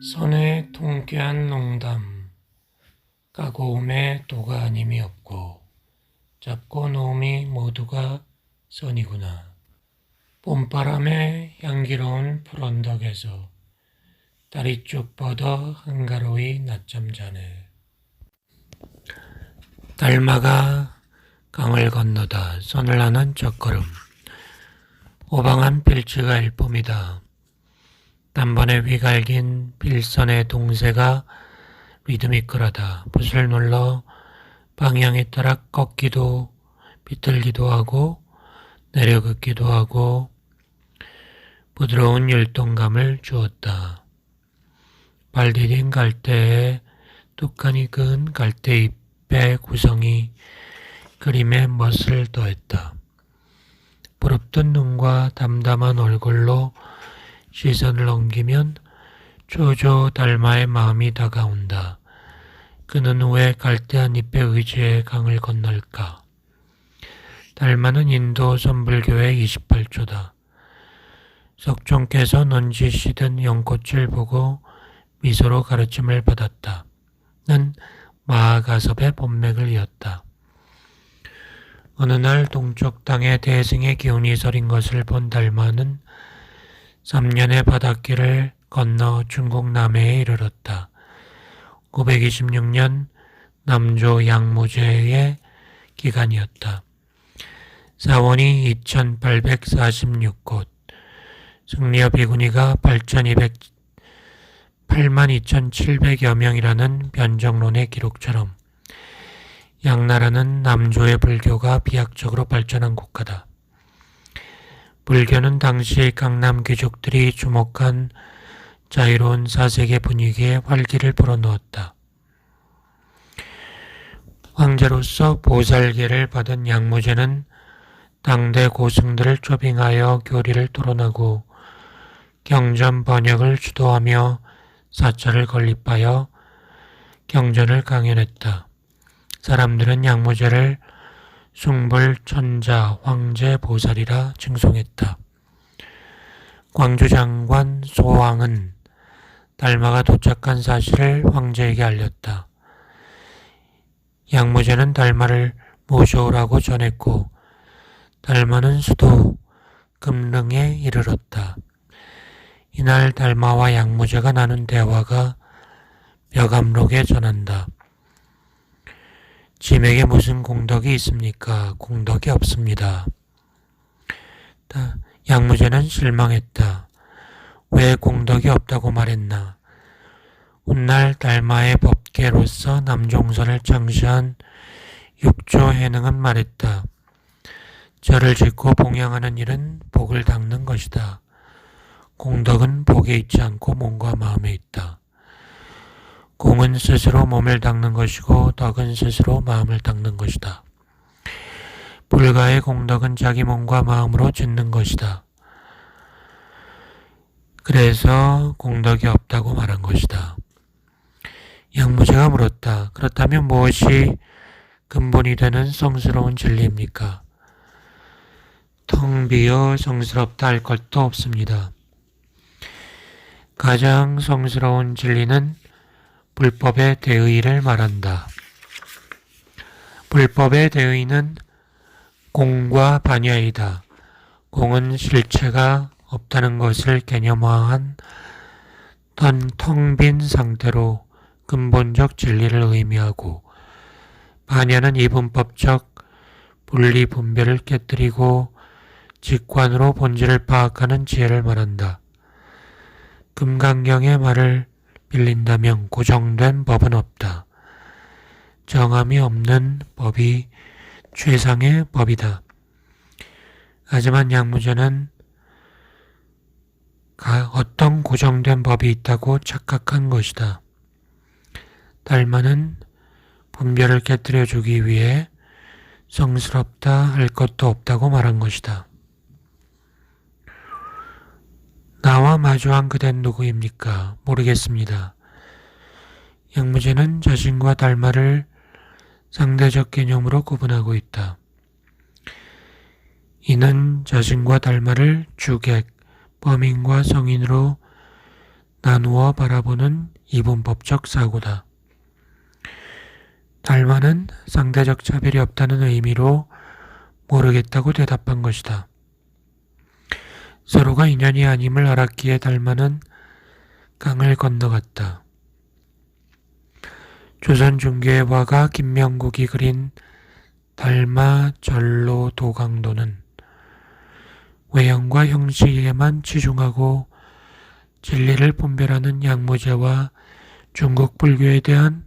선의 통쾌한 농담 까고 오매 도가 아님이 없고 잡고 놓음이 모두가 선이구나. 봄바람에 향기로운 푸른덕에서 다리 쭉 뻗어 한가로이 낮잠 자네. 달마가 강을 건너다 선을 하는 첫걸음. 오방한 필치가 일품이다. 단번에 휘갈긴 필선의 동새가 리드미컬하다. 붓을 눌러 방향에 따라 꺾기도 비틀기도 하고 내려긋기도 하고 부드러운 율동감을 주었다. 발 디딘 갈대에 뚝하니 그은 갈대잎의 구성이 그림에 멋을 더했다. 부릅뜬 눈과 담담한 얼굴로 시선을 옮기면 조조 달마의 마음이 다가온다. 그는 왜 갈대한 잎의 의지에 강을 건널까? 달마는 인도 선불교의 28조다. 석종께서 넌지시던 연꽃을 보고 미소로 가르침을 받았다. 는 마하가섭의 본맥을 이었다. 어느 날 동쪽 땅에 대승의 기운이 서린 것을 본 달마는 3년의 바닷길을 건너 중국 남해에 이르렀다. 926년 남조 양무제의 기간이었다. 사원이 2846곳, 승리어 비구니가 8200, 82,700여 명이라는 변정론의 기록처럼 양나라는 남조의 불교가 비약적으로 발전한 국가다. 불교는 당시 강남 귀족들이 주목한 자유로운 사색의 분위기에 활기를 불어넣었다. 황제로서 보살계를 받은 양무제는 당대 고승들을 초빙하여 교리를 토론하고 경전 번역을 주도하며 사찰을 건립하여 경전을 강연했다. 사람들은 양무제를 숭불 천자 황제 보살이라 칭송했다. 광주 장관 소왕은 달마가 도착한 사실을 황제에게 알렸다. 양무제는 달마를 모셔오라고 전했고 달마는 수도 금릉에 이르렀다. 이날 달마와 양무제가 나눈 대화가 벽암록에 전한다. 짐에게 무슨 공덕이 있습니까? 공덕이 없습니다. 양무제는 실망했다. 왜 공덕이 없다고 말했나? 훗날 달마의 법계로서 남종선을 창시한 육조 해능은 말했다. 절을 짓고 봉양하는 일은 복을 닦는 것이다. 공덕은 복에 있지 않고 몸과 마음에 있다. 공은 스스로 몸을 닦는 것이고 덕은 스스로 마음을 닦는 것이다. 불가의 공덕은 자기 몸과 마음으로 짓는 것이다. 그래서 공덕이 없다고 말한 것이다. 양무제가 물었다. 그렇다면 무엇이 근본이 되는 성스러운 진리입니까? 텅 비어 성스럽다 할 것도 없습니다. 가장 성스러운 진리는 불법의 대의를 말한다. 불법의 대의는 공과 반야이다. 공은 실체가 없다는 것을 개념화한 텅 빈 상태로 근본적 진리를 의미하고 반야는 이분법적 분리 분별을 깨뜨리고 직관으로 본질을 파악하는 지혜를 말한다. 금강경의 말을 빌린다면 고정된 법은 없다. 정함이 없는 법이 최상의 법이다. 하지만 양무제는 어떤 고정된 법이 있다고 착각한 것이다. 달마는 분별을 깨뜨려 주기 위해 성스럽다 할 것도 없다고 말한 것이다. 나와 마주한 그댄 누구입니까? 모르겠습니다. 양무제는 자신과 달마를 상대적 개념으로 구분하고 있다. 이는 자신과 달마를 주객, 범인과 성인으로 나누어 바라보는 이분법적 사고다. 달마는 상대적 차별이 없다는 의미로 모르겠다고 대답한 것이다. 서로가 인연이 아님을 알았기에 달마는 강을 건너갔다. 조선 중개의 화가 김명국이 그린 달마 전로 도강도는 외형과 형식에만 치중하고 진리를 분별하는 양무제와 중국 불교에 대한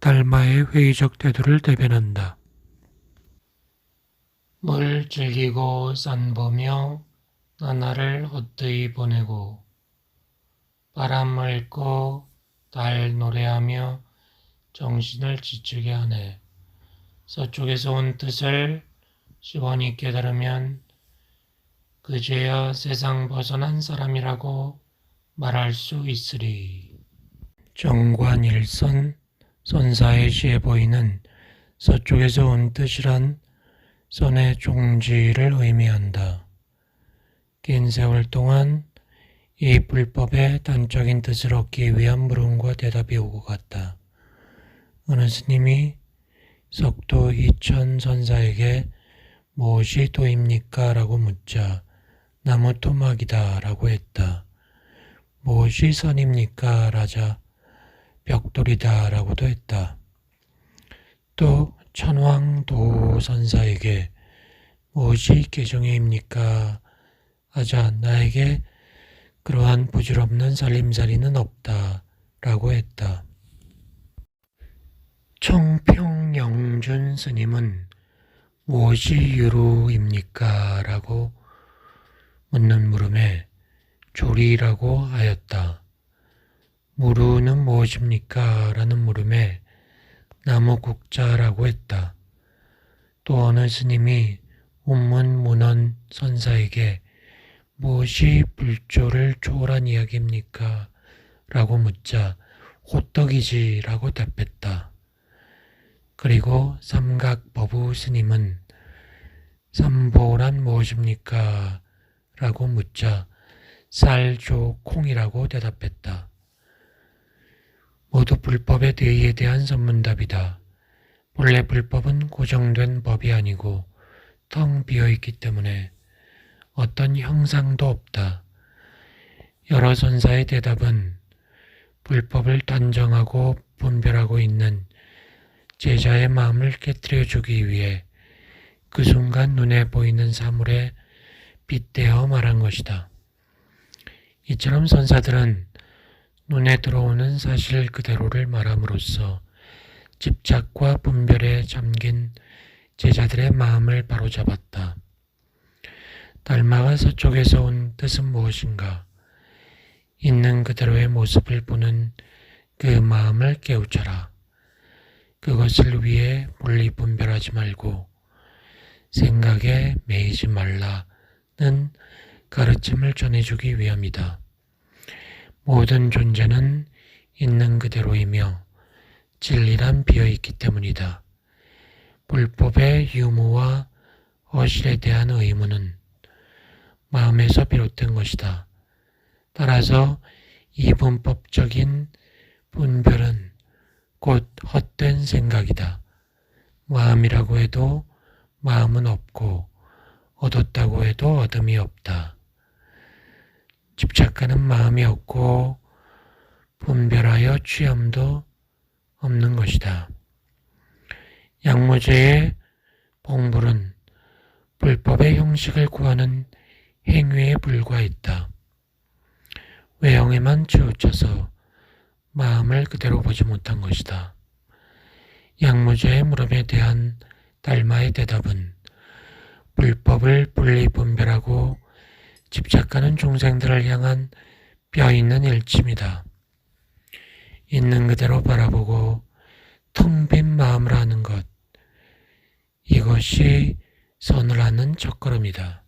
달마의 회의적 태도를 대변한다. 물 즐기고 산 보며 나날을 헛되이 보내고 바람 맑고 달 노래하며 정신을 지치게 하네. 서쪽에서 온 뜻을 시원히 깨달으면 그제야 세상 벗어난 사람이라고 말할 수 있으리. 정관일선 선사의 시에 보이는 서쪽에서 온 뜻이란 선의 종지를 의미한다. 긴 세월 동안 이 불법의 단적인 뜻을 얻기 위한 물음과 대답이 오고 갔다. 어느 스님이 석도 이천 선사에게 무엇이 도입니까? 라고 묻자 나무 토막이다 라고 했다. 무엇이 선입니까? 라자 벽돌이다 라고도 했다. 또 천왕도 선사에게 무엇이 개정해입니까? 하자 나에게 그러한 부질없는 살림살이는 없다 라고 했다. 청평영준 스님은 무엇이 유루입니까? 라고 묻는 물음에 조리라고 하였다. 무루는 무엇입니까? 라는 물음에 나무국자라고 했다. 또 어느 스님이 운문문원 선사에게 무엇이 불조를 초월한 이야기입니까? 라고 묻자 호떡이지 라고 답했다. 그리고 삼각법부 스님은 삼보란 무엇입니까? 라고 묻자 쌀조 콩이라고 대답했다. 모두 불법의 대의에 대한 선문답이다. 본래 불법은 고정된 법이 아니고 텅 비어 있기 때문에 어떤 형상도 없다. 여러 선사의 대답은 불법을 단정하고 분별하고 있는 제자의 마음을 깨뜨려 주기 위해 그 순간 눈에 보이는 사물에 빗대어 말한 것이다. 이처럼 선사들은 눈에 들어오는 사실 그대로를 말함으로써 집착과 분별에 잠긴 제자들의 마음을 바로잡았다. 달마가 서 쪽에서 온 뜻은 무엇인가? 있는 그대로의 모습을 보는 그 마음을 깨우쳐라. 그것을 위해 분리 분별하지 말고 생각에 매이지 말라는 가르침을 전해주기 위함이다. 모든 존재는 있는 그대로이며 진리란 비어있기 때문이다. 불법의 유무와 어실에 대한 의무는 마음에서 비롯된 것이다. 따라서 이분법적인 분별은 곧 헛된 생각이다. 마음이라고 해도 마음은 없고 얻었다고 해도 얻음이 없다. 집착하는 마음이 없고 분별하여 취함도 없는 것이다. 양무제의 봉불은 불법의 형식을 구하는 행위에 불과했다. 외형에만 치우쳐서 마음을 그대로 보지 못한 것이다. 양무제의 물음에 대한 달마의 대답은 불법을 분리 분별하고 집착하는 중생들을 향한 뼈 있는 일침이다. 있는 그대로 바라보고 텅 빈 마음을 하는 것. 이것이 선을 하는 첫걸음이다.